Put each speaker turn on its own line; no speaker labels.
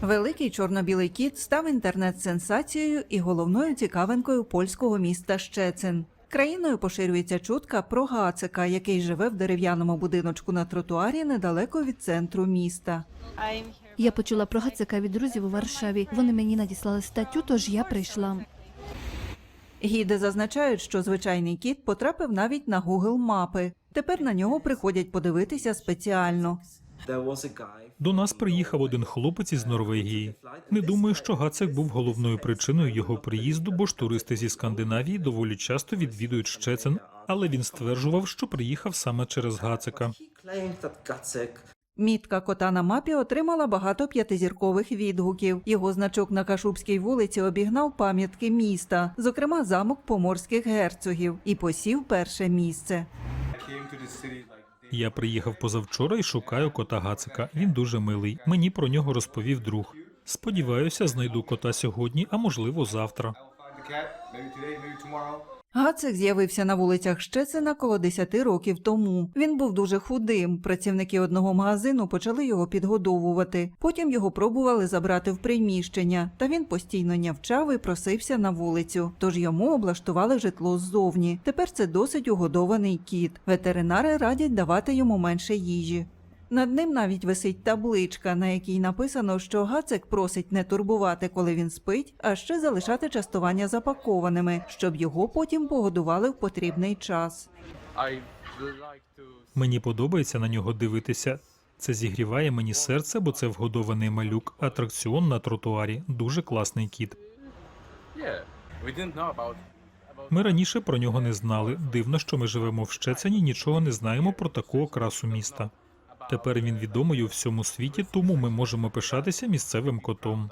Великий чорно-білий кіт став інтернет-сенсацією і головною цікавинкою польського міста Щецин. Країною поширюється чутка про Гацика, який живе в дерев'яному будиночку на тротуарі недалеко від центру міста.
Я почула про Гацика від друзів у Варшаві. Вони мені надіслали статтю, тож я прийшла.
Гіди зазначають, що звичайний кіт потрапив навіть на Google мапи. Тепер на нього приходять подивитися спеціально.
До нас приїхав один хлопець із Норвегії. Не думаю, що Гацек був головною причиною його приїзду, бо ж туристи зі Скандинавії доволі часто відвідують Щецин, але він стверджував, що приїхав саме через Гацека.
Мітка кота на мапі отримала багато п'ятизіркових відгуків. Його значок на Кашубській вулиці обігнав пам'ятки міста, зокрема замок поморських герцогів, і посів перше місце.
Я приїхав позавчора і шукаю кота Гацика. Він дуже милий. Мені про нього розповів друг. Сподіваюся, знайду кота сьогодні, а можливо завтра.
Гацик з'явився на вулицях Щецина коло 10 років тому. Він був дуже худим. Працівники одного магазину почали його підгодовувати. Потім його пробували забрати в приміщення, та він постійно нявчав і просився на вулицю. Тож йому облаштували житло ззовні. Тепер це досить угодований кіт. Ветеринари радять давати йому менше їжі. Над ним навіть висить табличка, на якій написано, що Гацик просить не турбувати, коли він спить, а ще залишати частування запакованими, щоб його потім погодували в потрібний час.
Мені подобається на нього дивитися. Це зігріває мені серце, бо це вгодований малюк. Атракціон на тротуарі. Дуже класний кіт. Ми раніше про нього не знали. Дивно, що ми живемо в Щецині, нічого не знаємо про таку окрасу міста. Тепер він відомий у всьому світі, тому ми можемо пишатися місцевим котом.